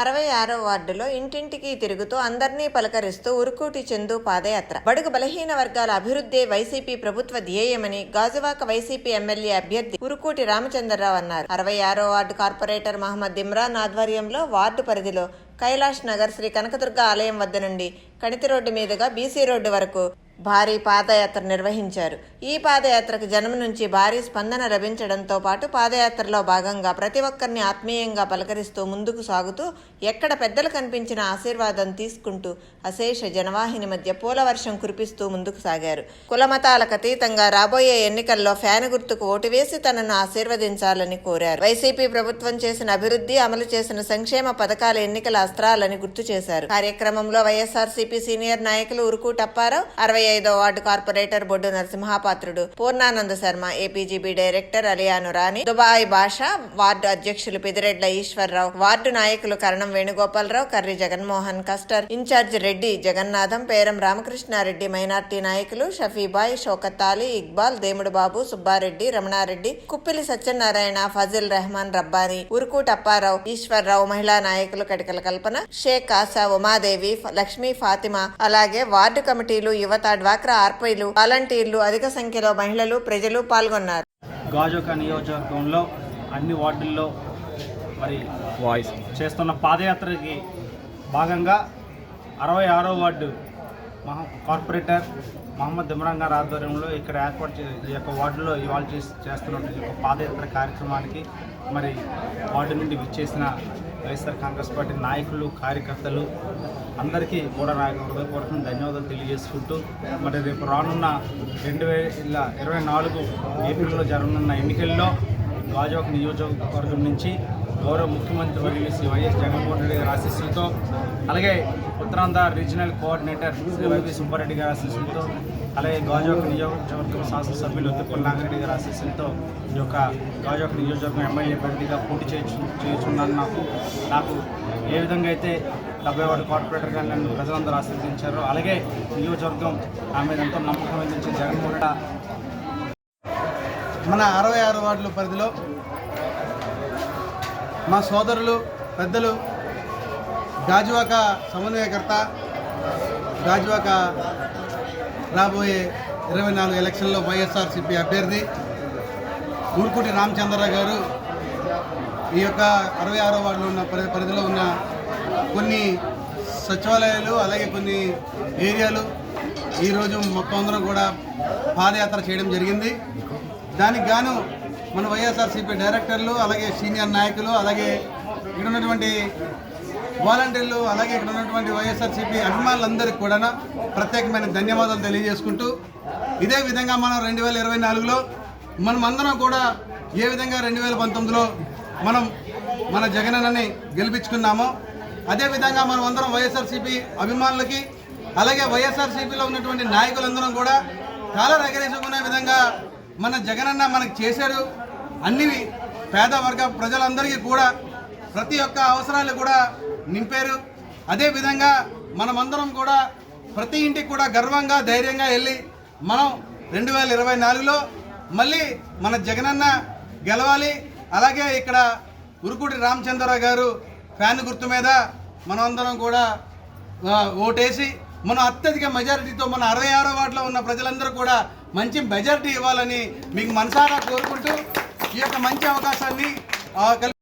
అరవై ఆరో వార్డులో ఇంటింటికి తిరుగుతూ అందరినీ పలకరిస్తూ ఉరుకూటి చందు పాదయాత్ర. బడుగు బలహీన వర్గాల అభివృద్ధి వైసీపీ ప్రభుత్వ ధ్యేయమని గాజువాక వైసీపీ ఎమ్మెల్యే అభ్యర్థి ఉరుకూటి రామచంద్రరావు అన్నారు. అరవై ఆరో వార్డు కార్పొరేటర్ మహమ్మద్ ఇమ్రాన్ ఆధ్వర్యంలో వార్డు పరిధిలో కైలాష్ నగర్ శ్రీ కనకదుర్గ ఆలయం వద్ద నుండి కణితి రోడ్డు మీదుగా బీసీ రోడ్డు వరకు భారీ పాదయాత్ర నిర్వహించారు. ఈ పాదయాత్రకు జనం నుంచి భారీ స్పందన లభించడంతో పాటు పాదయాత్రలో భాగంగా ప్రతి ఒక్కరిని ఆత్మీయంగా పలకరిస్తూ ముందుకు సాగుతూ ఎక్కడ పెద్దలు కనిపించిన ఆశీర్వాదం తీసుకుంటూ అశేష జనవాహిని మధ్య పూల వర్షం కురిపిస్తూ ముందుకు సాగారు. కులమతాలకు అతీతంగా రాబోయే ఎన్నికల్లో ఫ్యాన్ గుర్తుకు ఓటు వేసి తనను ఆశీర్వదించాలని కోరారు. వైసీపీ ప్రభుత్వం చేసిన అభివృద్ధి అమలు చేసిన సంక్షేమ పథకాల ఎన్నికల అస్త్రాలని గుర్తు చేశారు. కార్యక్రమంలో వైఎస్ఆర్సీపీ సీనియర్ నాయకులు ఉరుకు టప్పారావు అరవై ఐదో ward corporator Boddu Narasimhapatrudu Purnananda Sharma APGB director అలియాను Rani Dubai Basha ward అధ్యక్షులు పెదిరెడ్ల ఈశ్వరరావు వార్డు నాయకులు Karanam Venugopalarao Karri Jaganmohan cluster in charge Reddy Jagannatham Peram Ramakrishnareddy minority నాయకులు షఫీబాయ్ షోకత్తాలి ఇక్బాల్ దేముడు బాబు సుబ్బారెడ్డి రమణారెడ్డి కుప్పిలి సత్యనారాయణ ఫజిల్ రెహమాన్ రబ్బాని ఉరుకు టప్పారావు ఈశ్వరరావు మహిళా నాయకులు కటికల కల్పన షేక్ ఆశా ఉమాదేవి లక్ష్మీ ఫాతిమా అలాగే వార్డు కమిటీలు యువత డ్వాక్రా ఆర్పైలు వాలంటీర్లు అధిక సంఖ్యలో మహిళలు ప్రజలు పాల్గొన్నారు. గాజోక నియోజకవర్గంలో అన్ని వార్డుల్లో మరి వాయిస్. చేస్తున్న పాదయాత్రకి భాగంగా అరవై ఆరో వార్డు మహా కార్పొరేటర్ మహమ్మద్ ఇమ్రాన్ గారి ఆధ్వర్యంలో ఇక్కడ ఏర్పాటు చే ఈ యొక్క వార్డులో ఇవాళ చేసి చేస్తున్న ఈ యొక్క పాదయాత్ర కార్యక్రమానికి మరి వార్డు నుండి విచ్చేసిన వైఎస్ఆర్ కాంగ్రెస్ పార్టీ నాయకులు కార్యకర్తలు అందరికీ కూడా నా యొక్క హృదయపూర్వకంగా ధన్యవాదాలు తెలియజేసుకుంటూ మరి రేపు రానున్న రెండు వేల ఇరవై నాలుగు ఏప్రిల్లో జరగనున్న ఎన్నికల్లో గాజువాక నియోజకవర్గం నుంచి గౌరవ ముఖ్యమంత్రి వర్యులు శ్రీ వైఎస్ జగన్మోహన్ రెడ్డి గారి ఆశీస్సులతో అలాగే Uttarandhra regional coordinator Shri Y V Subbareddy గారి ఆశీస్సులతో అలాగే గాజోక్ నియోజకవర్గం శాసనసభ్యులు ఉత్తపల్లి నాగిరెడ్డి గారి ఆశీస్సులతో ఈ యొక్క గాజువాక నియోజకవర్గం ఎమ్మెల్యే అభ్యర్థిగా పోటీ చేయొచ్చు చేయించున్నాను నాకు. నాకు ఏ విధంగా అయితే డెబ్బై వార్డు కార్పొరేటర్గా నన్ను ప్రజలందరూ ఆశీర్వదించారు అలాగే నియోజకవర్గం ఆమె ఎంతో నమ్మకం అందించిన జగన్మోహన్ మన అరవై ఆరు వార్డుల పరిధిలో మా సోదరులు పెద్దలు గాజువాక సమన్వయకర్త గాజువాక రాబోయే ఇరవై నాలుగు ఎలక్షన్లో వైఎస్ఆర్సీపీ అభ్యర్థి ఊరుకుటి రామచంద్రరావు గారు ఈ యొక్క అరవై ఆరో వార్డులో ఉన్న పరి పరిధిలో ఉన్న కొన్ని సచివాలయాలు అలాగే కొన్ని ఏరియాలు ఈరోజు మొత్తం అందరం కూడా పాదయాత్ర చేయడం జరిగింది. దానికి గాను మన వైఎస్ఆర్సీపీ డైరెక్టర్లు అలాగే సీనియర్ నాయకులు అలాగే ఇక్కడ ఉన్నటువంటి వాలంటీర్లు అలాగే ఇక్కడ ఉన్నటువంటి వైఎస్ఆర్సీపీ అభిమానులందరికీ కూడా ప్రత్యేకమైన ధన్యవాదాలు తెలియజేసుకుంటూ ఇదే విధంగా మనం రెండు వేల ఇరవై నాలుగులో మనం అందరం కూడా ఏ విధంగా రెండు వేల పంతొమ్మిదిలో మనం మన జగనన్నని గెలిపించుకున్నామో అదేవిధంగా మనం అందరం వైఎస్ఆర్సీపీ అభిమానులకి అలాగే వైఎస్ఆర్సీపీలో ఉన్నటువంటి నాయకులందరం కూడా కాలర్ ఎగరేసుకునే విధంగా మన జగనన్న మనకు చేశాడు. అన్ని పేద వర్గ ప్రజలందరికీ కూడా ప్రతి ఒక్క అవసరాలు కూడా నింపారు. అదేవిధంగా మనమందరం కూడా ప్రతి ఇంటికి కూడా గర్వంగా ధైర్యంగా వెళ్ళి మనం రెండు వేల ఇరవై నాలుగులో మళ్ళీ మన జగనన్న గెలవాలి. అలాగే ఇక్కడ ఉరుకుటి రామచంద్రరావు గారు ఫ్యాన్ గుర్తు మీద మనమందరం కూడా ఓటేసి మనం అత్యధిక మెజారిటీతో మన అరవై ఆరో వార్డులో ఉన్న ప్రజలందరూ కూడా మంచి మెజారిటీ ఇవ్వాలని మీకు మనసారా కోరుకుంటూ ఈ యొక్క మంచి అవకాశాన్ని ఆ,